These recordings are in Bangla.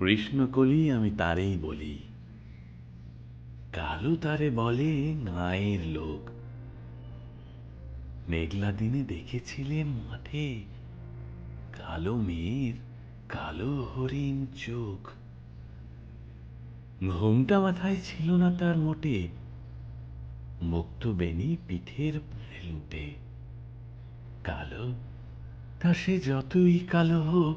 কৃষ্ণকলি আমি তারেই বলি। কালো তারে বলে গাঁয়ের লোক। মেঘলা দিনে দেখেছিলেন মাঠে কালো মেয়ের কালো হরিণ চোখ। ঘুমটা মাথায় ছিল না তার মোটে, মুক্ত বেনি পিঠের লুটে। কালো, তা সে যতই কালো হোক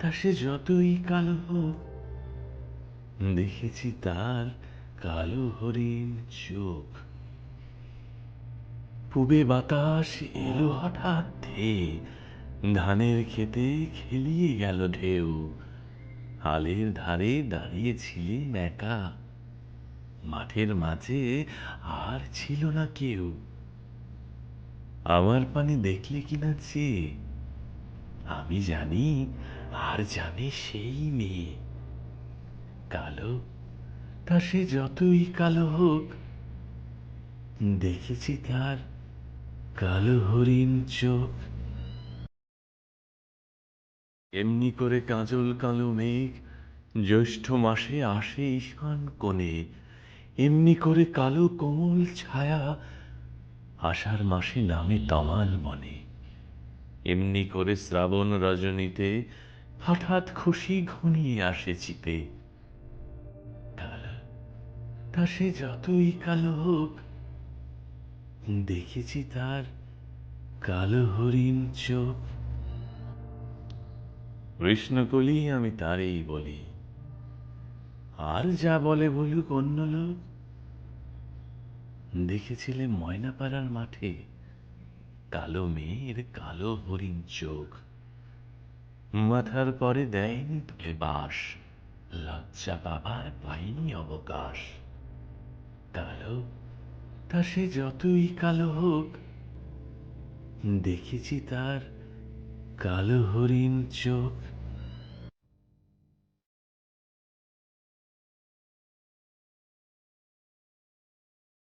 তা সে যতই কালো হোক, দেখেছি তার কালো হরিণ চোখ। পুবে বাতাস এলো হঠাৎ ধেয়ে ধানের খেতে খেলিয়ে গেল ঢেউ। হালের ধারে দাঁড়িয়েছিলেন একা, মাঠের মাঝে আর ছিল না কেউ। আমার পানে দেখলে কিনা চেয়ে আমি জানি আর জানে সেই মেয়ে। কালো, তা সে যতই কালো হোক, দেখেছি তার কালো হরিণ চোখ। এমনি করে কাজল কালো মেঘ, জ্যৈষ্ঠ মাসে আসে ঈশান কোণে। এমনি করে কালো কোমল ছায়া আষাঢ় মাসে নামে তমাল বনে। এমনি করে শ্রাবণ রজনীতে হঠাৎ খুশি ঘনিয়ে আসে কালো, তা সে যতই কালো হোক, দেখেছি তার কালো হরিণ চোখ। কৃষ্ণকলি আমি তারই বলি। আর যা বলে বলুক অন্য লোক। দেখেছিলে ময়নাপাড়ার মাঠে কালো মেয়ের কালো হরিণ চোখ। মাথার পরে দেয়নি তোকে বাস। লজ্জা বাবার পাইনি অবকাশ। কালো, তা সে যতই কালো হোক, দেখেছি তার কালো হরিণ চোখ।